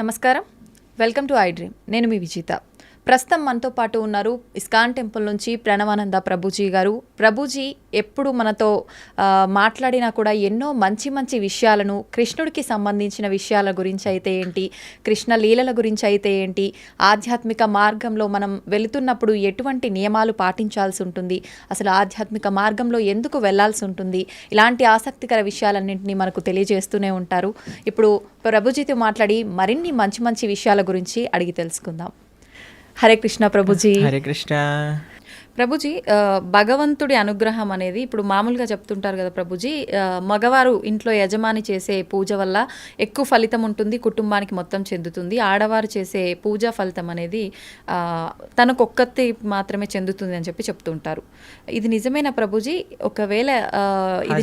నమస్కారం. Welcome to I dream. నేను మీ విజిత. ప్రస్తుతం మనతో పాటు ఉన్నారు ఇస్కాన్ టెంపుల్ నుంచి ప్రణవానంద ప్రభుజీ గారు. ప్రభుజీ ఎప్పుడు మనతో మాట్లాడినా కూడా ఎన్నో మంచి మంచి విషయాలను కృష్ణుడికి సంబంధించిన విషయాల గురించి అయితే ఏంటి కృష్ణ లీలల గురించి అయితే ఏంటి ఆధ్యాత్మిక మార్గంలో మనం వెళుతున్నప్పుడు ఎటువంటి నియమాలు పాటించాల్సి ఉంటుంది అసలు ఆధ్యాత్మిక మార్గంలో ఎందుకు వెళ్ళాల్సి ఉంటుంది ఇలాంటి ఆసక్తికర విషయాలన్నింటినీ మనకు తెలియజేస్తూనే ఉంటారు. ఇప్పుడు ప్రభుజీతో మాట్లాడి మరిన్ని మంచి మంచి విషయాల గురించి అడిగి తెలుసుకుందాం. హరే కృష్ణ ప్రభుజీ. హరే కృష్ణ. ప్రభుజీ భగవంతుడి అనుగ్రహం అనేది ఇప్పుడు మామూలుగా చెప్తుంటారు కదా ప్రభుజీ మగవారు ఇంట్లో యజమాని చేసే పూజ వల్ల ఎక్కువ ఫలితం ఉంటుంది కుటుంబానికి మొత్తం చెందుతుంది. ఆడవారు చేసే పూజా ఫలితం అనేది ఆ, తనకొక్కతి మాత్రమే చెందుతుంది అని చెప్పి చెప్తుంటారు. ఇది నిజమేనా ప్రభుజీ? ఒకవేళ ఇది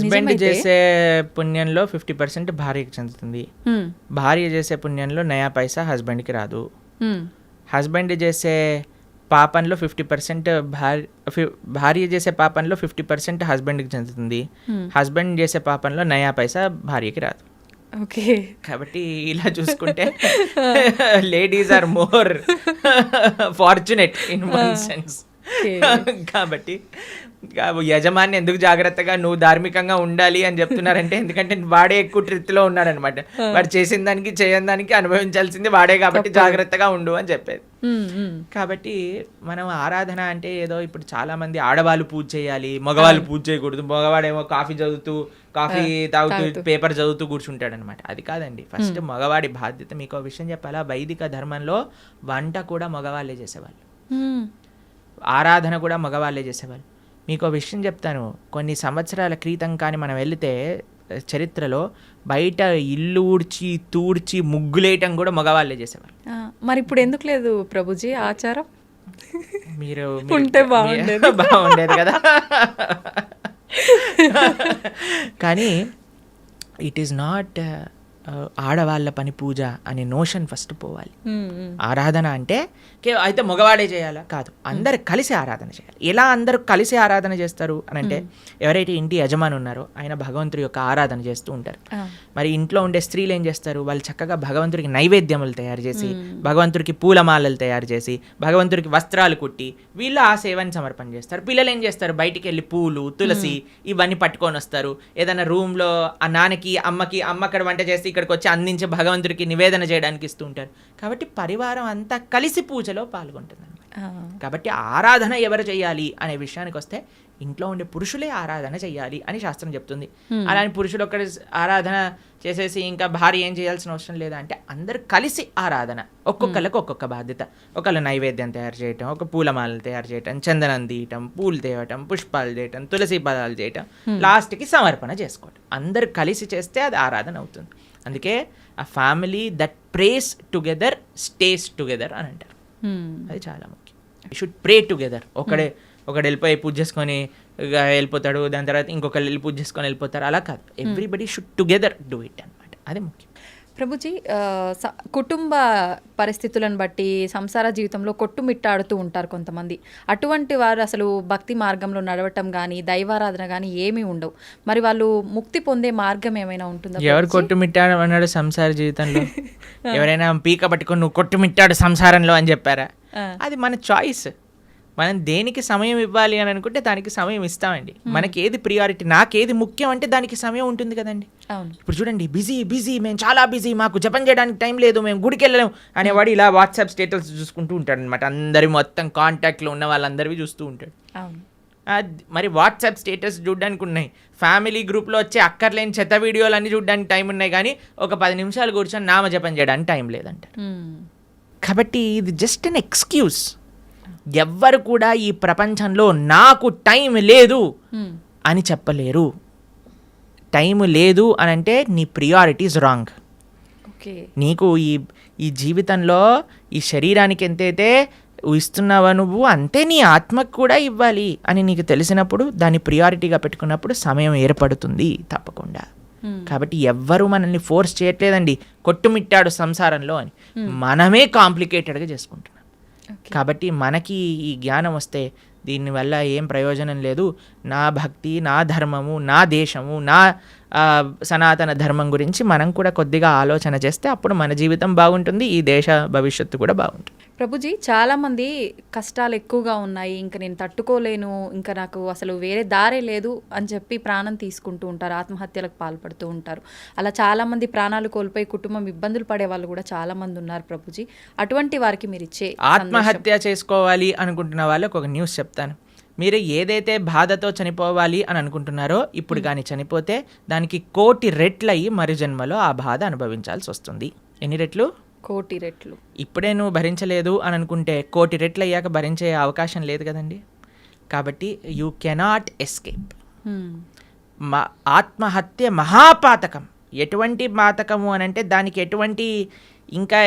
చేసే పుణ్యంలో ఫిఫ్టీ పర్సెంట్ భార్యకి చెందుతుంది. భార్య చేసే పుణ్యంలో నయా పైసా హస్బెండ్కి రాదు. హస్బెండ్ చేసే పాపంలో ఫిఫ్టీ పర్సెంట్ భార్య భార్య చేసే పాపంలో ఫిఫ్టీ పర్సెంట్ హస్బెండ్కి చెందుతుంది. హస్బెండ్ చేసే పాపంలో నయా పైసా భార్యకి రాదు ఓకే కాబట్టి ఇలా చూసుకుంటే ladies are more fortunate in one sense. కాబట్టి యజమాని ఎందుకు జాగ్రత్తగా నువ్వు ధార్మికంగా ఉండాలి అని చెప్తున్నారంటే ఎందుకంటే వాడే ఎక్కువ ట్రిత్లో ఉన్నాడనమాట. వాడు చేసిన దానికి చేయని దానికి అనుభవించాల్సింది వాడే కాబట్టి జాగ్రత్తగా ఉండు అని చెప్పేది. కాబట్టి మనం ఆరాధన అంటే ఏదో ఇప్పుడు చాలా మంది ఆడవాళ్ళు పూజ చేయాలి మగవాళ్ళు పూజ చేయకూడదు మగవాడేమో కాఫీ చదువుతూ కాఫీ తాగుతూ పేపర్ చదువుతూ కూర్చుంటాడు అనమాట అది కాదండి. ఫస్ట్ మగవాడి బాధ్యత. మీకు విషయం చెప్పాలా? వైదిక ధర్మంలో వంట కూడా మగవాళ్ళే చేసేవాళ్ళు. ఆరాధన కూడా మగవాళ్ళే చేసేవాళ్ళు. మీకు ఒక విషయం చెప్తాను. కొన్ని సంవత్సరాల క్రితం కానీ మనం వెళితే చరిత్రలో బయట ఇల్లు ఊడ్చి తూడ్చి ముగ్గులేయటం కూడా మగవాళ్ళే చేసేవాళ్ళు. ఆ, మరి ఇప్పుడు ఎందుకు లేదు ప్రభుజీ ఆచారం? మీరు ఉంటే బాగుండేది. బాగుండేది కదా. కానీ ఇట్ ఈస్ నాట్ ఆడవాళ్ళ పని పూజ అనే నోషన్ ఫస్ట్ పోవాలి. ఆరాధన అంటే అయితే మగవాడే చేయాలా? కాదు. అందరు కలిసి ఆరాధన చేయాలి. ఎలా అందరూ కలిసి ఆరాధన చేస్తారు అని అంటే ఎవరైతే ఇంటి యజమాని ఉన్నారో ఆయన భగవంతుడి యొక్క ఆరాధన చేస్తూ ఉంటారు. మరి ఇంట్లో ఉండే స్త్రీలు ఏం చేస్తారు? వాళ్ళు చక్కగా భగవంతుడికి నైవేద్యములు తయారు చేసి భగవంతుడికి పూలమాలలు తయారు చేసి భగవంతుడికి వస్త్రాలు కుట్టి వీళ్ళు ఆ సేవని సమర్పణ చేస్తారు. పిల్లలు ఏం చేస్తారు? బయటికి వెళ్ళి పూలు తులసి ఇవన్నీ పట్టుకొని వస్తారు. ఏదైనా రూమ్లో ఆ నాన్నకి అమ్మకి అమ్మ అక్కడ వంట చేసి ఇక్కడికి వచ్చి అందించి భగవంతుడికి నివేదన చేయడానికి ఇస్తూ ఉంటారు. కాబట్టి పరివారం అంతా కలిసి పూజలో పాల్గొంటుంది. కాబట్టి ఆరాధన ఎవరు చేయాలి అనే విషయానికి వస్తే ఇంట్లో ఉండే పురుషులే ఆరాధన చేయాలి అని శాస్త్రం చెప్తుంది. అలాని పురుషులు ఒక్కడ ఆరాధన చేసేసి ఇంకా భార్య ఏం చేయాల్సిన అవసరం లేదా అంటే అందరు కలిసి ఆరాధన. ఒక్కొక్కరికి ఒక్కొక్క బాధ్యత. ఒకళ్ళు నైవేద్యం తయారు చేయటం ఒక పూలమాలలు తయారు చేయటం చందనం తీయటం పూలు తేవటం పుష్పాలు చేయటం తులసి పదాలు చేయటం లాస్ట్కి సమర్పణ చేసుకోవటం. అందరు కలిసి చేస్తే అది ఆరాధన అవుతుంది. అందుకే ఆ family that prays together stays together అని అంటారు. హ్మ్. అది చాలా ముఖ్యం. షుడ్ ప్రే టుగెదర్ ఒకడే ఒకడు వెళ్ళిపోయి పూజ చేసుకొని వెళ్ళిపోతాడు దాని తర్వాత ఇంకొకరు వెళ్ళి పూజ చేసుకొని వెళ్ళిపోతారు. అలా కాదు. Everybody should together do it అనమాట అది ముఖ్యం. ప్రభుజీ కుటుంబ పరిస్థితులను బట్టి సంసార జీవితంలో కొట్టుమిట్టాడుతూ ఉంటారు కొంతమంది. అటువంటి వారు అసలు భక్తి మార్గంలో నడవటం కానీ దైవారాధన కానీ ఏమీ ఉండవు. మరి వాళ్ళు ముక్తి పొందే మార్గం ఏమైనా ఉంటుందా ఎవరు కొట్టుమిట్టాడు అన్నాడు సంసార జీవితంలో? ఎవరైనా పీక పట్టుకొని నువ్వు కొట్టుమిట్టాడు సంసారంలో అని చెప్పారా. అది మన చాయిస్. మనం దేనికి సమయం ఇవ్వాలి అని అనుకుంటే దానికి సమయం ఇస్తామండి. మనకి ఏది ప్రియారిటీ నాకేది ముఖ్యం అంటే దానికి సమయం ఉంటుంది కదండి. ఇప్పుడు చూడండి బిజీ బిజీ మేము చాలా బిజీ మాకు జపం చేయడానికి టైం లేదు మేము గుడికి వెళ్ళలేము అనేవాడు ఇలా వాట్సాప్ స్టేటస్ చూసుకుంటూ ఉంటాడు అనమాట అందరి మొత్తం కాంటాక్ట్లో ఉన్న వాళ్ళందరివి చూస్తూ ఉంటాడు. మరి వాట్సాప్ స్టేటస్ చూడడానికి ఉన్నాయి. ఫ్యామిలీ గ్రూప్లో వచ్చే అక్కర్లేని చెత్త వీడియోలు అన్నీ చూడడానికి టైం ఉన్నాయి కానీ ఒక పది నిమిషాలు కూర్చొని నామ జపం చేయడానికి టైం లేదంట హ్మ్. కాబట్టి ఇది జస్ట్ అన్ ఎక్స్క్యూజ్ ఎవ్వరు కూడా ఈ ప్రపంచంలో నాకు టైం లేదు హ్మ్. అని చెప్పలేరు. టైం లేదు అని అంటే నీ ప్రియారిటీస్ రాంగ్ ఓకే. నీకు ఈ ఈ జీవితంలో ఈ శరీరానికి ఎంతైతే ఇస్తున్నావా నువ్వు అంతే నీ ఆత్మకు కూడా ఇవ్వాలి అని నీకు తెలిసినప్పుడు దాన్ని ప్రియారిటీగా పెట్టుకున్నప్పుడు సమయం ఏర్పడుతుంది తప్పకుండా. హ్మ్. కాబట్టి ఎవ్వరూ మనల్ని ఫోర్స్ చేయట్లేదండి. కొట్టుమిట్టాడు సంసారంలో అని. మనమే కాంప్లికేటెడ్గా చేసుకుంటున్నాం. ఓకే కాబట్టి మనకి ఈ జ్ఞానం వస్తే దీనివల్ల ఏం ప్రయోజనం లేదు. నా భక్తి నా ధర్మము నా దేశము నా సనాతన ధర్మం గురించి మనం కూడా కొద్దిగా ఆలోచన చేస్తే అప్పుడు మన జీవితం బాగుంటుంది ఈ దేశ భవిష్యత్తు కూడా బాగుంటుంది. ప్రభుజీ చాలామంది కష్టాలు ఎక్కువగా ఉన్నాయి ఇంకా నేను తట్టుకోలేను ఇంకా నాకు అసలు వేరే దారే లేదు అని చెప్పి ప్రాణం తీసుకుంటూ ఉంటారు ఆత్మహత్యలకు పాల్పడుతూ ఉంటారు. అలా చాలామంది ప్రాణాలు కోల్పోయి కుటుంబం ఇబ్బందులు పడే వాళ్ళు కూడా చాలామంది ఉన్నారు ప్రభుజీ. అటువంటి వారికి మీరు ఇచ్చే ఆత్మహత్య చేసుకోవాలి అనుకుంటున్న వాళ్ళకి ఒక న్యూస్ చెప్తాను. మీరు ఏదైతే బాధతో చనిపోవాలి అని అనుకుంటున్నారో ఇప్పుడు కానీ చనిపోతే దానికి కోటి రెట్లయి మరు జన్మలో ఆ బాధ అనుభవించాల్సి వస్తుంది. ఎన్ని రెట్లు? కోటి రెట్లు. ఇప్పుడే నువ్వు భరించలేదు అని అనుకుంటే కోటి రెట్లు అయ్యాక భరించే అవకాశం లేదు కదండి. కాబట్టి యూ కెనాట్ ఎస్కేప్. మా ఆత్మహత్య మహాపాతకం. ఎటువంటి పాతకము అని అంటే దానికి ఎటువంటి ఇంకా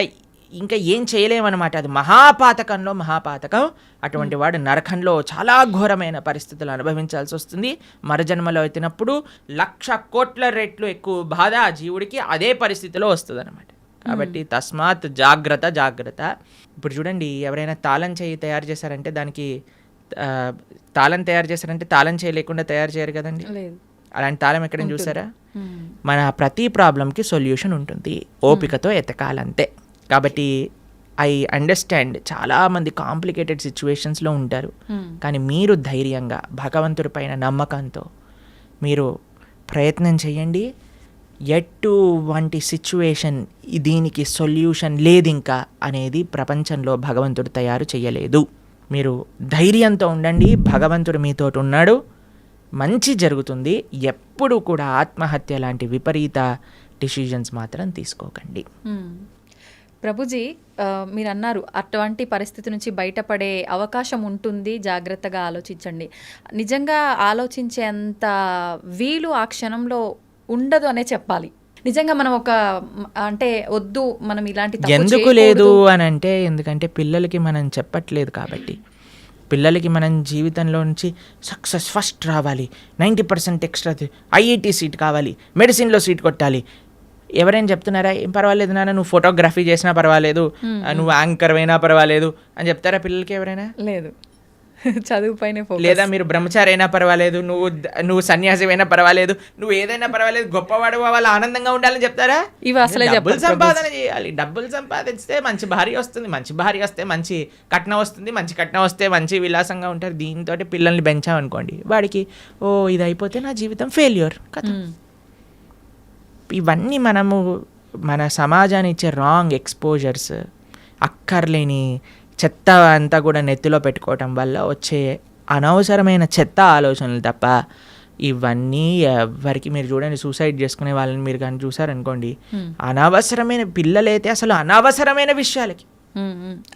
ఇంకా ఏం చేయలేమన్నమాట. అది మహాపాతకంలో మహాపాతకం. అటువంటి వాడు నరకంలో చాలా ఘోరమైన పరిస్థితులు అనుభవించాల్సి వస్తుంది. మరజన్మలో ఎత్తినప్పుడు లక్ష కోట్ల రెట్లు ఎక్కువ బాధ ఆ జీవుడికి అదే పరిస్థితిలో వస్తుంది అనమాట కాబట్టి తస్మాత్ జాగ్రత్త జాగ్రత్త. ఇప్పుడు చూడండి ఎవరైనా తాళం చేయి తయారు చేశారంటే దానికి తాళం తయారు చేశారంటే తాళం చేయి లేకుండా తయారు చేయరు కదండి? లేదు. అలాంటి తాళం ఎక్కడైనా చూసారా. మన ప్రతి ప్రాబ్లంకి సొల్యూషన్ ఉంటుంది. ఓపికతో ఎతకాలంతే. కాబట్టి ఐ అండర్స్టాండ్ చాలామంది కాంప్లికేటెడ్ సిచ్యువేషన్స్లో ఉంటారు. హ్మ్. కానీ మీరు ధైర్యంగా భగవంతుడి పైన నమ్మకంతో మీరు ప్రయత్నం చేయండి. ఎటువంటి సిచ్యువేషన్ దీనికి సొల్యూషన్ లేదు ఇంకా అనేది ప్రపంచంలో భగవంతుడు తయారు చేయలేదు. మీరు ధైర్యంతో ఉండండి భగవంతుడు మీతో ఉన్నాడు. మంచి జరుగుతుంది. ఎప్పుడు కూడా ఆత్మహత్య లాంటి విపరీత డిసిజన్స్ మాత్రం తీసుకోకండి. మ్మ్. ప్రభుజీ మీరు అన్నారు అటువంటి పరిస్థితి నుంచి బయటపడే అవకాశం ఉంటుంది జాగ్రత్తగా ఆలోచించండి. నిజంగా ఆలోచించేంత వీలు ఆ క్షణంలో ఉండదు అనే చెప్పాలి. నిజంగా మనం ఒక అంటే వద్దు మనం ఇలాంటి ఎందుకు లేదు. అని అంటే ఎందుకంటే పిల్లలకి మనం చెప్పట్లేదు కాబట్టి. పిల్లలకి మనం జీవితంలో నుంచి సక్సెస్ ఫస్ట్ రావాలి. Ninety percent extra IIT seat కావాలి. మెడిసిన్లో సీట్ కొట్టాలి. ఎవరైనా చెప్తున్నారా ఏం పర్వాలేదు నాన్న నువ్వు ఫోటోగ్రఫీ చేసినా పర్వాలేదు నువ్వు యాంకర్ అయినా పర్వాలేదు అని చెప్తారా పిల్లలకి ఎవరైనా? లేదు. చదువు పైన లేదా మీరు బ్రహ్మచారి అయినా పర్వాలేదు నువ్వు నువ్వు సన్యాసి అయినా పర్వాలేదు నువ్వు ఏదైనా పర్వాలేదు గొప్పవాడు వాళ్ళు ఆనందంగా ఉండాలని చెప్తారా? ఇవి అసలే డబ్బులు సంపాదన చేయాలి. డబ్బులు సంపాదిస్తే మంచి భార్య వస్తుంది మంచి భార్య వస్తే మంచి కట్నం వస్తుంది మంచి కట్నం వస్తే మంచి విలాసంగా ఉంటారు. దీంతో పిల్లల్ని పెంచామనుకోండి వాడికి ఓ ఇది అయిపోతే నా జీవితం ఫెయిల్యూర్ మ్మ్. ఇవన్నీ మనము మన సమాజాన్ని ఇచ్చే రాంగ్ ఎక్స్పోజర్స్ అక్కర్లేని చెత్త అంతా కూడా నెత్తిలో పెట్టుకోవటం వల్ల వచ్చే అనవసరమైన చెత్త ఆలోచనలు తప్ప ఇవన్నీ ఎవరికి మీరు చూడండి సూసైడ్ చేసుకునే వాళ్ళని మీరు కానీ చూసారనుకోండి. అనవసరమైన పిల్లలైతే అసలు అనవసరమైన విషయాలకి.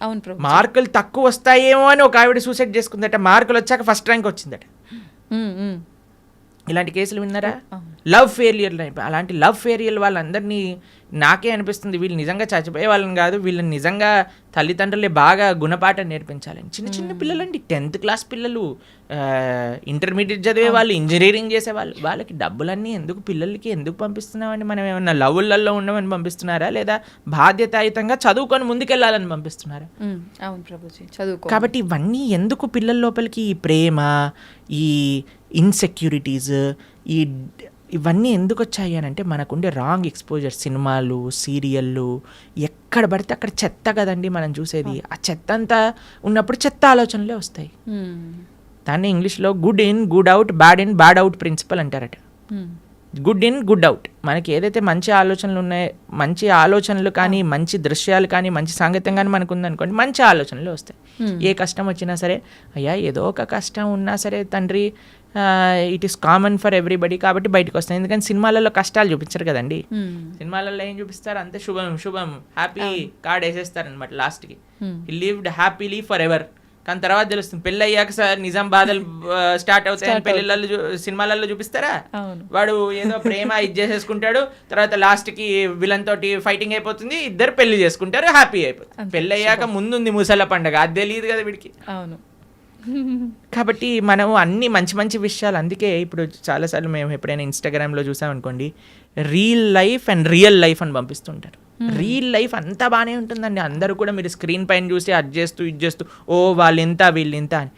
అవును మార్కులు తక్కువ వస్తాయేమో అని ఒక ఆవిడ సూసైడ్ చేసుకుందట మార్కులు వచ్చాక ఫస్ట్ ర్యాంక్ వచ్చిందట. ఇలాంటి కేసులు విన్నారా. లవ్ ఫెయిలియర్ అలాంటి లవ్ ఫెయిలియర్ వాళ్ళందరినీ నాకే అనిపిస్తుంది. వీళ్ళు నిజంగా చచ్చిపోయే వాళ్ళని కాదు వీళ్ళని నిజంగా తల్లిదండ్రులే బాగా గుణపాఠం నేర్పించాలని. చిన్న చిన్న పిల్లలండి. టెన్త్ క్లాస్ పిల్లలు ఇంటర్మీడియట్ చదివే వాళ్ళు ఇంజనీరింగ్ చేసే వాళ్ళు వాళ్ళకి డబ్బులన్నీ ఎందుకు పిల్లలకి ఎందుకు పంపిస్తున్నామండి? మనం ఏమన్నా లవ్వులలో ఉండమని పంపిస్తున్నారా? లేదా బాధ్యతాయుతంగా చదువుకొని ముందుకెళ్ళాలని పంపిస్తున్నారా. అవును ప్రభుజీ. చదువుకో. కాబట్టి ఇవన్నీ ఎందుకు పిల్లల లోపలికి? ఈ ప్రేమ ఈ ఇన్సెక్యూరిటీస్ ఈ ఇవన్నీ ఎందుకు వచ్చాయి అని అంటే మనకుండే రాంగ్ ఎక్స్పోజర్ సినిమాలు సీరియళ్ళు ఎక్కడ పడితే అక్కడ చెత్త కదండి మనం చూసేది. ఆ చెత్త అంతా ఉన్నప్పుడు చెత్త ఆలోచనలే వస్తాయి. దాన్ని ఇంగ్లీష్లో good in good out bad in bad out principle అంటారట. గుడ్ ఇన్ గుడ్ అవుట్ మనకి ఏదైతే మంచి ఆలోచనలు ఉన్నాయో మంచి ఆలోచనలు కానీ మంచి దృశ్యాలు కానీ మంచి సాంగత్యం కానీ మనకు ఉందనుకోండి మంచి ఆలోచనలు వస్తాయి. ఏ కష్టం వచ్చినా సరే అయ్యా ఏదో ఒక కష్టం ఉన్నా సరే తండ్రి it is common for everybody కాబట్టి బయటకు వస్తాయి ఎందుకంటే సినిమాలలో కష్టాలు చూపించరు కదండి. మ్మ్. సినిమాలలో ఏం చూపిస్తారు? అంతే శుభం శుభం హ్యాపీ కార్డ్ వేసేస్తారు అనమాట లాస్ట్కి Hmm. Lived happily forever కానీ తర్వాత తెలుస్తుంది. పెళ్ళి అయ్యాక సార్ నిజాం బాధలు స్టార్ట్ అవుతాయని పెళ్ళిళ్ళలో సినిమాలలో చూపిస్తారా? వాడు ఏదో ప్రేమ ఇది చేసేసుకుంటాడు. తర్వాత లాస్ట్కి విలన్ తోటి ఫైటింగ్ అయిపోతుంది. ఇద్దరు పెళ్ళి చేసుకుంటారు హ్యాపీ అయిపోతుంది. పెళ్ళి అయ్యాక ముందుంది ముసల పండగ. అది తెలియదు కదా వీడికి. అవును. కాబట్టి మనం అన్ని మంచి మంచి విషయాలు అందుకే ఇప్పుడు చాలాసార్లు మేము ఎప్పుడైనా ఇన్స్టాగ్రామ్లో చూసామనుకోండి reel life and real life అని పంపిస్తుంటారు. రీల్ లైఫ్ అంతా బాగానే ఉంటుందండి. అందరూ కూడా మీరు స్క్రీన్ పైన చూసి అది చేస్తూ ఇది చేస్తూ ఓ వాళ్ళు ఇంత వీళ్ళు ఇంత అని.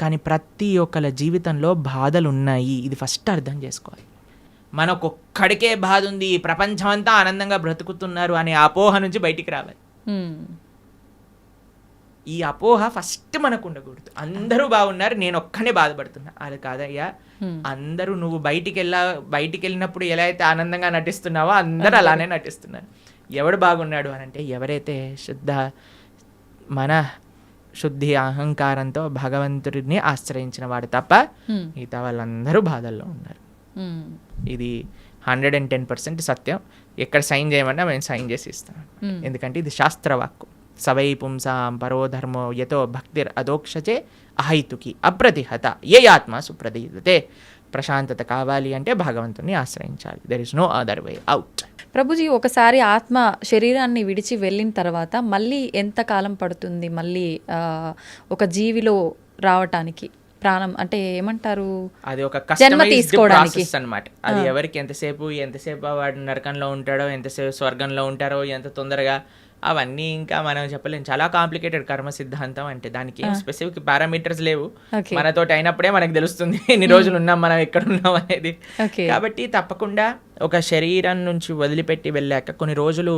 కానీ ప్రతి ఒక్కళ్ళ జీవితంలో బాధలు ఉన్నాయి. ఇది ఫస్ట్ అర్థం చేసుకోవాలి. మనకొక్కడికే బాధ ఉంది. ఈ ప్రపంచమంతా ఆనందంగా బ్రతుకుతున్నారు అనే అపోహ నుంచి బయటికి రావాలి. ఉమ్. ఈ అపోహ ఫస్ట్ మనకు ఉండకూడదు. అందరూ బాగున్నారు నేను ఒక్కనే బాధపడుతున్నా. అది కాదయ్యా. అందరూ నువ్వు బయటికి వెళ్ళా బయటికి వెళ్ళినప్పుడు ఎలా అయితే ఆనందంగా నటిస్తున్నావో అందరూ అలానే నటిస్తున్నారు. ఎవడు బాగున్నాడు అని అంటే ఎవరైతే శుద్ధ మన శుద్ధి అహంకారంతో భగవంతుడిని ఆశ్రయించిన వాడు తప్ప. మిగతా వాళ్ళందరూ బాధల్లో ఉన్నారు. ఇది హండ్రెడ్ అండ్ టెన్ పర్సెంట్ సత్యం. ఎక్కడ సైన్ చేయమన్నా మేము సైన్ చేసి ఇస్తాం. ఎందుకంటే ఇది శాస్త్రవాక్కు. సవై పుంసాం పరో ధర్మో యతో భక్తిర్ అదోక్షచే అహైతుకి అప్రతిహత ఏ ఆత్మ సుప్రదీయతే. ప్రశాంతత కావాలి అంటే భగవంతుని ఆశ్రయించాలి. There is no other way out Prabhuji ఒకసారి ఆత్మ శరీరాన్ని విడిచి వెళ్ళిన తర్వాత మళ్ళీ ఎంత కాలం పడుతుంది మళ్ళీ ఆ, ఒక జీవిలో రావటానికి? ప్రాణం అంటే ఏమంటారు? అది ఒక జన్మ తీసుకోవడానికి. అన్నమాట. అది ఎవరికి ఎంతసేపు ఎంతసేపు వాడు నరకంలో ఉంటాడో ఎంతసేపు స్వర్గంలో ఉంటారో ఎంత తొందరగా అవన్నీ ఇంకా మనం చెప్పలేం. చాలా కాంప్లికేటెడ్ కర్మ సిద్ధాంతం అంటే దానికి ఏం స్పెసిఫిక్ పారామీటర్స్ లేవు. ఓకే. మనతోటి అయినప్పుడే మనకు తెలుస్తుంది ఎన్ని రోజులు ఉన్నాం మనం ఎక్కడ ఉన్నాం అనేది. కాబట్టి తప్పకుండా ఒక శరీరం నుంచి వదిలిపెట్టి వెళ్ళాక కొన్ని రోజులు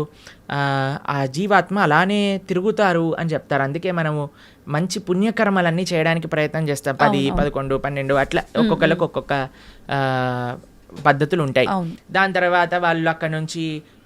ఆ, జీవాత్మ అలానే తిరుగుతారు అని చెప్తారు. అందుకే మనము మంచి పుణ్యకర్మలన్నీ చేయడానికి ప్రయత్నం చేస్తాం. పది పదకొండు పన్నెండు అట్లా ఒక్కొక్కరికి ఒక్కొక్క పద్ధతులు ఉంటాయి. దాని తర్వాత వాళ్ళు అక్కడ నుంచి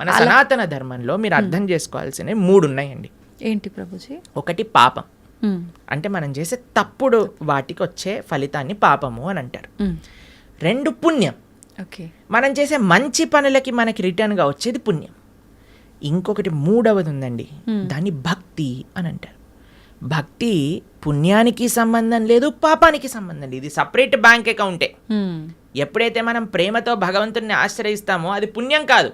మన సనాతన ధర్మంలో మీరు అర్థం చేసుకోవాల్సినవి మూడు ఉన్నాయండి ఏంటి ప్రభుజీ? ఒకటి పాపం. అంటే మనం చేసే తప్పుడు వాటికి వచ్చే ఫలితాన్ని పాపము అని అంటారు. రెండు పుణ్యం. ఓకే. మనం చేసే మంచి పనులకి మనకి రిటర్న్గా వచ్చేది పుణ్యం. ఇంకొకటి మూడవది ఉందండి. దాన్ని భక్తి అని అంటారు. భక్తి పుణ్యానికి సంబంధం లేదు పాపానికి సంబంధం లేదు. ఇది సపరేట్ బ్యాంక్ అకౌంటే. ఎప్పుడైతే మనం ప్రేమతో భగవంతుడిని ఆశ్రయిస్తామో అది పుణ్యం కాదు.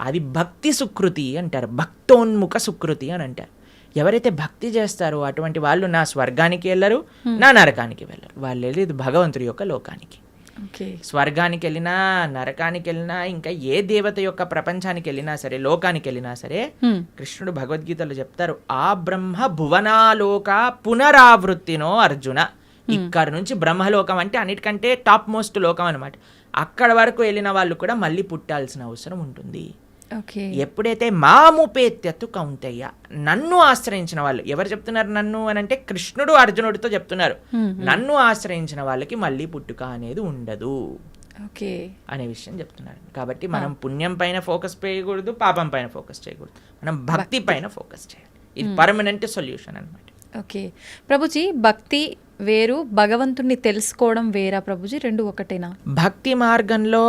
అది భక్తి సుకృతి అంటారు. భక్తోన్ముఖ సుకృతి అని అంటారు. ఎవరైతే భక్తి చేస్తారో అటువంటి వాళ్ళు నా స్వర్గానికి వెళ్ళరు నా నరకానికి వెళ్ళరు. వాళ్ళు వెళ్ళేది భగవంతుడి యొక్క లోకానికి. స్వర్గానికి వెళ్ళినా నరకానికి వెళ్ళినా ఇంకా ఏ దేవత యొక్క ప్రపంచానికి వెళ్ళినా సరే లోకానికి వెళ్ళినా సరే. కృష్ణుడు భగవద్గీతలో చెప్తారు ఆ బ్రహ్మ భువనాలోక పునరావృత్తినో అర్జున. ఇక్కడ నుంచి బ్రహ్మలోకం అంటే అన్నిటికంటే టాప్ మోస్ట్ లోకం అనమాట అక్కడ వరకు వెళ్ళిన వాళ్ళు కూడా మళ్ళీ పుట్టాల్సిన అవసరం ఉంటుంది. ఎప్పుడైతే మాముపేత్యత్తు కౌంతయ్య నన్ను ఆశ్రయించిన వాళ్ళు ఎవరు చెప్తున్నారు నన్ను అని అంటే కృష్ణుడు అర్జునుడితో చెప్తున్నారు. నన్ను ఆశ్రయించిన వాళ్ళకి మళ్ళీ పుట్టుక అనేది ఉండదు. ఓకే. అనే విషయం చెప్తున్నారు. కాబట్టి మనం పుణ్యం పైన ఫోకస్ చేయకూడదు పాపం పైన ఫోకస్ చేయకూడదు. మనం భక్తి. పైన ఫోకస్ చేయాలి. ఇది పర్మనెంట్ సొల్యూషన్ అన్నమాట. ఓకే. ప్రభుజీ భక్తి వేరు భగవంతుణ్ణి తెలుసుకోవడం వేరా ప్రభుజీ? రెండు ఒకటేనా? భక్తి మార్గంలో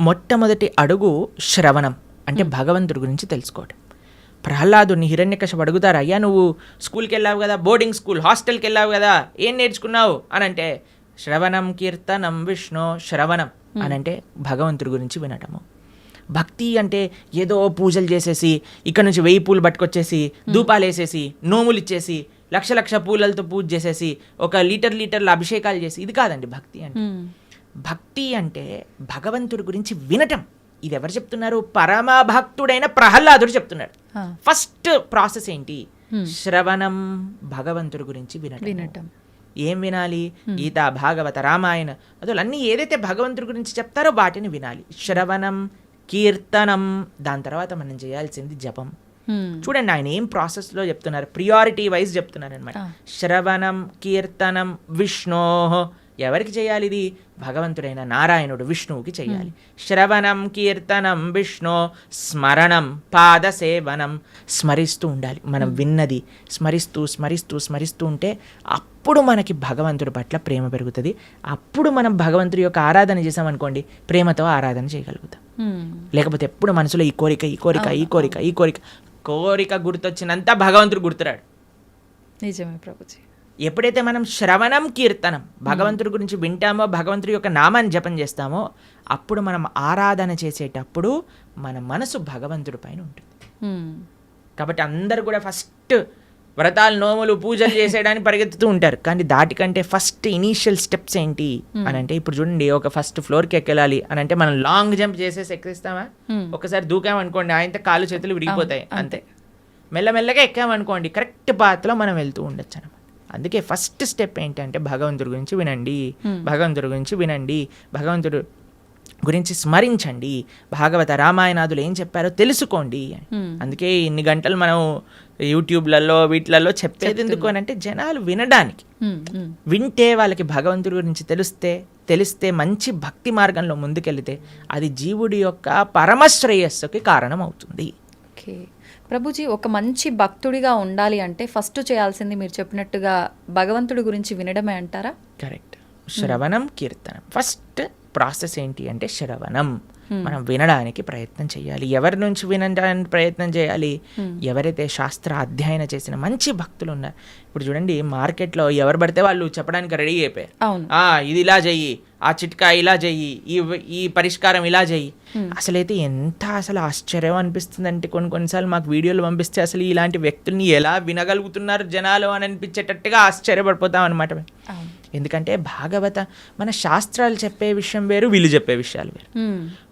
మొట్టమొదటి అడుగు శ్రవణం అంటే భగవంతుడి గురించి తెలుసుకోవడం ప్రహ్లాదుని హిరణ్యకశపు అడుగుతారు అయ్యా నువ్వు స్కూల్కి వెళ్ళావు కదా బోర్డింగ్ స్కూల్ హాస్టల్కి వెళ్ళావు కదా ఏం నేర్చుకున్నావు? అని అంటే శ్రవణం కీర్తనం విష్ణు శ్రవణం అని అంటే భగవంతుడి గురించి వినటము. భక్తి అంటే ఏదో పూజలు చేసేసి ఇక్కడ నుంచి వెయ్యి పూలు పట్టుకొచ్చేసి ధూపాలు వేసేసి నోములు ఇచ్చేసి లక్ష లక్ష పూలలతో పూజ చేసేసి ఒక లీటర్ లీటర్ల అభిషేకాలు చేసి ఇది కాదండి భక్తి అంటే. భక్తి అంటే భగవంతుడి గురించి వినటం. ఇది ఎవరు చెప్తున్నారు? పరమ భక్తుడైన ప్రహ్లాదుడు చెప్తున్నాడు. ఫస్ట్ ప్రాసెస్ ఏంటి? శ్రవణం భగవంతుడి గురించి వినటం. వినటం. ఏం వినాలి? గీత భాగవత రామాయణ అసలు అన్ని ఏదైతే భగవంతుడి గురించి చెప్తారో వాటిని వినాలి. శ్రవణం కీర్తనం దాని తర్వాత మనం చేయాల్సింది జపం. చూడండి ఆయన ఏం ప్రాసెస్లో చెప్తున్నారు ప్రియారిటీ వైజ్ చెప్తున్నారు అనమాట. శ్రవణం కీర్తనం విష్ణో ఎవరికి చేయాలి ఇది? భగవంతుడైన నారాయణుడు విష్ణువుకి చేయాలి. శ్రవణం కీర్తనం విష్ణు స్మరణం పాద సేవనం స్మరిస్తూ ఉండాలి. మనం విన్నది స్మరిస్తూ స్మరిస్తూ స్మరిస్తూ ఉంటే అప్పుడు మనకి భగవంతుడి పట్ల ప్రేమ పెరుగుతుంది. అప్పుడు మనం భగవంతుడి యొక్క ఆరాధన చేసామనుకోండి ప్రేమతో ఆరాధన చేయగలుగుతాం. ఉమ్. లేకపోతే ఎప్పుడు మనసులో ఈ కోరిక ఈ కోరిక ఈ కోరిక ఈ కోరిక కోరిక గుర్తొచ్చినంత భగవంతుడు గుర్తురాడు. నిజమే ప్రభుజీ. ఎప్పుడైతే మనం శ్రవణం కీర్తనం భగవంతుడి గురించి వింటామో భగవంతుడి యొక్క నామాన్ని జపం చేస్తామో అప్పుడు మనం ఆరాధన చేసేటప్పుడు మన మనసు భగవంతుడి పైన ఉంటుంది. హ్మ్. కాబట్టి అందరు కూడా ఫస్ట్ వ్రతాలు నోములు పూజలు చేసేయడానికి పరిగెత్తుతూ ఉంటారు. కానీ దాటికంటే ఫస్ట్ ఇనీషియల్ స్టెప్స్ ఏంటి అని అంటే ఇప్పుడు చూడండి ఒక ఫస్ట్ ఫ్లోర్కి ఎక్కెళ్ళాలి అని అంటే మనం లాంగ్ జంప్ చేసేసి ఎక్కిస్తామా? Hmm. ఒకసారి దూకామనుకోండి ఆయనతో కాళ్ళు చేతులు విరిగిపోతాయి అవును, అంతే. మెల్లమెల్లగా ఎక్కామనుకోండి కరెక్ట్ పాత్లో మనం వెళ్తూ ఉండొచ్చు అనమాట అందుకే ఫస్ట్ స్టెప్ ఏంటంటే భగవంతుడి గురించి వినండి భగవంతుడి గురించి వినండి భగవంతుడు గురించి స్మరించండి భాగవత రామాయణాదులు ఏం చెప్పారో తెలుసుకోండి. Hmm. అందుకే ఇన్ని గంటలు మనం యూట్యూబ్లలో వీటిలలో చెప్పేది ఎందుకు అని అంటే జనాలు వినడానికి. హ్మ్. వింటే వాళ్ళకి భగవంతుడి గురించి తెలిస్తే తెలిస్తే మంచి భక్తి మార్గంలో ముందుకెళ్తే అది జీవుడి యొక్క పరమశ్రేయస్సుకి కారణం అవుతుంది ఓకే. ప్రభుజీ ఒక మంచి భక్తుడిగా ఉండాలి అంటే ఫస్ట్ చేయాల్సింది మీరు చెప్పినట్టుగా భగవంతుడి గురించి వినడమే అంటారా? కరెక్ట్. శ్రవణం కీర్తనం. ఫస్ట్ ప్రాసెస్ ఏంటి అంటే శ్రవణం. మనం వినడానికి ప్రయత్నం చేయాలి. ఎవరి నుంచి వినడానికి ప్రయత్నం చేయాలి? ఎవరైతే శాస్త్ర అధ్యయన చేసిన మంచి భక్తులు ఉన్నారు ఇప్పుడు చూడండి మార్కెట్లో ఎవరు పడితే వాళ్ళు చెప్పడానికి రెడీ అయిపోయారు. ఇది ఇలా చెయ్యి ఆ చిట్కా ఇలా చెయ్యి ఈ ఈ పరిష్కారం ఇలా చెయ్యి. అసలైతే ఎంత అసలు ఆశ్చర్యం అనిపిస్తుంది అంటే కొన్ని కొన్నిసార్లు మాకు వీడియోలు పంపిస్తే అసలు ఇలాంటి వ్యక్తుల్ని ఎలా వినగలుగుతున్నారు జనాలు అని అనిపించేటట్టుగా ఆశ్చర్యపడిపోతాం అనమాట ఎందుకంటే భాగవత మన శాస్త్రాలు చెప్పే విషయం వేరు వీళ్ళు చెప్పే విషయాలు వేరు.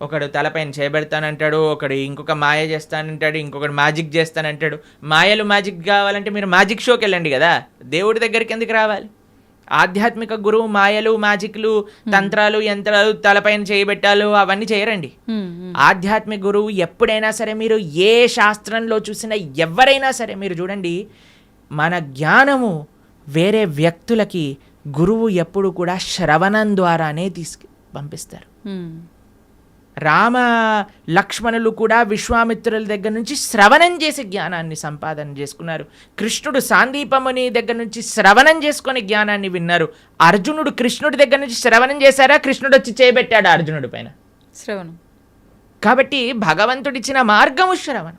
ఒకడు తలపైన చేయబెడతానంటాడు ఒకడు ఇంకొక మాయ చేస్తానంటాడు ఇంకొకడు మ్యాజిక్ చేస్తానంటాడు. మాయలు మ్యాజిక్ కావాలంటే మీరు మ్యాజిక్ షోకి వెళ్ళండి కదా. దేవుడి దగ్గరికి ఎందుకు రావాలి? ఆధ్యాత్మిక గురువు మాయలు మ్యాజిక్లు తంత్రాలు యంత్రాలు తలపైన చేయబెట్టాలు అవన్నీ చేయరండి. ఆధ్యాత్మిక గురువు ఎప్పుడైనా సరే మీరు ఏ శాస్త్రంలో చూసినా ఎవరైనా సరే మీరు చూడండి మన జ్ఞానము వేరే వ్యక్తులకి గురువు ఎప్పుడు కూడా శ్రవణం ద్వారానే తీసుకు పంపిస్తారు. రామ లక్ష్మణులు కూడా విశ్వామిత్రుల దగ్గర నుంచి శ్రవణం చేసి జ్ఞానాన్ని సంపాదన చేసుకున్నారు. కృష్ణుడు సాందీపముని దగ్గర నుంచి శ్రవణం చేసుకొని జ్ఞానాన్ని విన్నారు. అర్జునుడు కృష్ణుడి దగ్గర నుంచి శ్రవణం చేశారా? కృష్ణుడు వచ్చి చేయబెట్టాడు అర్జునుడి పైన. శ్రవణం. కాబట్టి భగవంతుడిచ్చిన మార్గము శ్రవణం.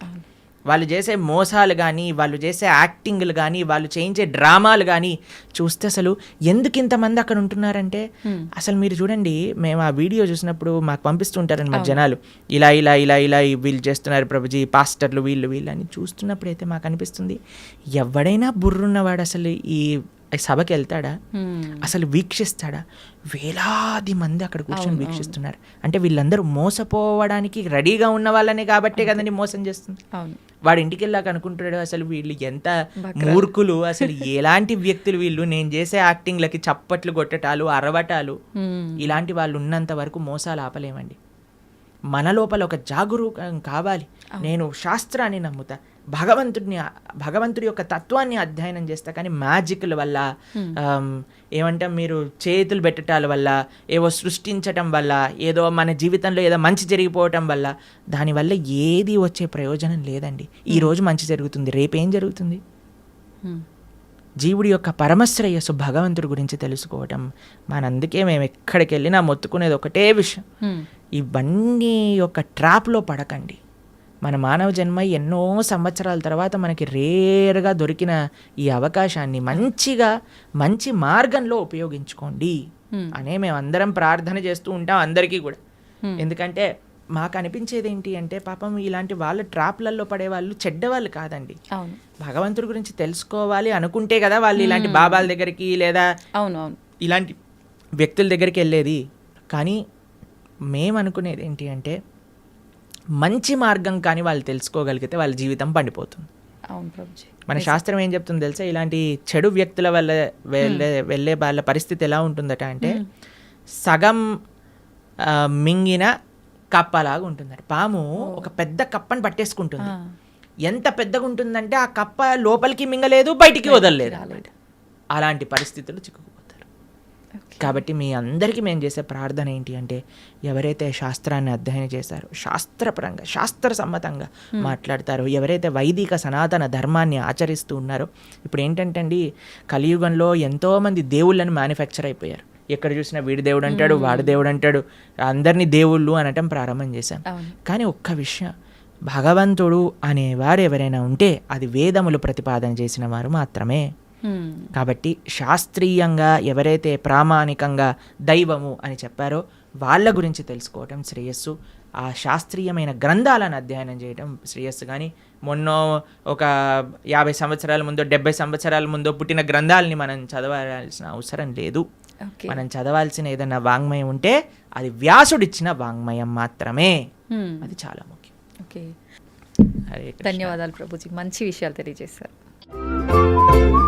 వాళ్ళు చేసే మోసాలు కానీ వాళ్ళు చేసే యాక్టింగ్లు కానీ వాళ్ళు చేయించే డ్రామాలు కానీ చూస్తే అసలు ఎందుకు ఇంతమంది అక్కడ ఉంటున్నారంటే అసలు మీరు చూడండి మేము ఆ వీడియో చూసినప్పుడు మాకు పంపిస్తుంటారనమాట జనాలు. ఇలా ఇలా ఇలా ఇలా వీళ్ళు చేస్తున్నారు ప్రభుజీ పాస్టర్లు వీళ్ళు వీళ్ళు అని చూస్తున్నప్పుడు అయితే మాకు అనిపిస్తుంది ఎవడైనా బుర్రున్నవాడు అసలు ఈ సభకి వెళ్తాడా. అసలు వీక్షిస్తాడా? వేలాది మంది అక్కడ కూర్చొని వీక్షిస్తున్నారు. అంటే వీళ్ళందరూ మోసపోవడానికి రెడీగా ఉన్న వాళ్ళనే కాబట్టే కదండి మోసం చేస్తుంది. అవును. వాడు ఇంటికి వెళ్ళాక అనుకుంటాడు అసలు వీళ్ళు ఎంత మూర్ఖులు అసలు ఎలాంటి వ్యక్తులు వీళ్ళు? నేను చేసే యాక్టింగ్లకి చప్పట్లు కొట్టటాలు అరవటాలు. ఇలాంటి వాళ్ళు ఉన్నంత వరకు మోసాలు ఆపలేమండి. మన లోపల ఒక జాగరూకం కావాలి. నేను శాస్త్రాన్ని నమ్ముతా. భగవంతుడిని భగవంతుడి యొక్క తత్వాన్ని అధ్యయనం చేస్తా. కానీ మ్యాజిక్ల వల్ల ఏమంటాం మీరు చేతులు పెట్టటాల వల్ల ఏవో సృష్టించటం వల్ల ఏదో మన జీవితంలో ఏదో మంచి జరిగిపోవటం వల్ల దానివల్ల ఏది వచ్చే ప్రయోజనం లేదండి. ఈ రోజు మంచి జరుగుతుంది రేపేం జరుగుతుంది. జీవుడి యొక్క పరమశ్రేయస్సు భగవంతుడి గురించి తెలుసుకోవటం మనందుకే మేము ఎక్కడికి వెళ్ళినా మొత్తుకునేది ఒకటే విషయం. ఇవన్నీ యొక్క ట్రాప్లో పడకండి. మన మానవ జన్మ ఎన్నో సంవత్సరాల తర్వాత మనకి రేర్గా దొరికిన ఈ అవకాశాన్ని మంచిగా మంచి మార్గంలో ఉపయోగించుకోండి. అనే మేము అందరం ప్రార్థన చేస్తూ ఉంటాం అందరికీ కూడా. ఎందుకంటే మాకు అనిపించేది ఏంటి అంటే పాపం ఇలాంటి వాళ్ళ ట్రాప్లలో పడే వాళ్ళు చెడ్డవాళ్ళు కాదండి. అవును. భగవంతుడి గురించి తెలుసుకోవాలి అనుకుంటే కదా వాళ్ళు ఇలాంటి బాబాల దగ్గరికి లేదా అవును అవును ఇలాంటి వ్యక్తుల దగ్గరికి వెళ్ళేది. కానీ మేము అనుకునేది ఏంటి అంటే మంచి మార్గం కానీ వాళ్ళు తెలుసుకోగలిగితే వాళ్ళ జీవితం పండిపోతుంది. అవును ప్రభుజీ. మన శాస్త్రం ఏం చెప్తుంది తెలుసా? ఇలాంటి చెడు వ్యక్తుల వల్ల వెళ్ళే వెళ్ళే వాళ్ళ పరిస్థితి ఎలా ఉంటుందట అంటే సగం మింగిన కప్పలాగా ఉంటుందట. పాము ఒక పెద్ద కప్పని పట్టేసుకుంటుంది. ఎంత పెద్దగా ఉంటుందంటే ఆ కప్ప లోపలికి మింగలేదు బయటికి వదలలేదు. అలాంటి పరిస్థితులు చిక్కుకుపోతారు కాబట్టి మీ అందరికీ మేము చేసే ప్రార్థన ఏంటి అంటే ఎవరైతే శాస్త్రాన్ని అధ్యయనం చేశారో శాస్త్రపరంగా శాస్త్ర సమ్మతంగా మాట్లాడతారో ఎవరైతే వైదిక సనాతన ధర్మాన్ని ఆచరిస్తూ ఉన్నారో ఇప్పుడు ఏంటంటే అండి కలియుగంలో ఎంతోమంది దేవుళ్ళని మ్యానుఫ్యాక్చర్ అయిపోయారు. ఎక్కడ చూసినా వీడి దేవుడు అంటాడు వాడి దేవుడు అంటాడు అందరినీ దేవుళ్ళు అనటం ప్రారంభం చేశాం కానీ ఒక్క విషయం భగవంతుడు అనేవారు ఎవరైనా ఉంటే అది వేదములు ప్రతిపాదన చేసిన వారు మాత్రమే. కాబట్టి శాస్త్రీయంగా ఎవరైతే ప్రామాణికంగా దైవము అని చెప్పారో వాళ్ళ గురించి తెలుసుకోవటం శ్రేయస్సు. ఆ శాస్త్రీయమైన గ్రంథాలను అధ్యయనం చేయడం శ్రేయస్సు. కానీ మొన్న ఒక యాభై సంవత్సరాల ముందో డెబ్బై సంవత్సరాల ముందో పుట్టిన గ్రంథాలని మనం చదవాల్సిన అవసరం లేదు. మనం చదవాల్సిన ఏదైనా వాంగ్మయం ఉంటే అది వ్యాసుడిచ్చిన వాంగ్మయం మాత్రమే. హ్మ్. అది చాలా ముఖ్యం. ఓకే. ధన్యవాదాలు ప్రభుజీ. మంచి విషయాలు తెలియజేశారు.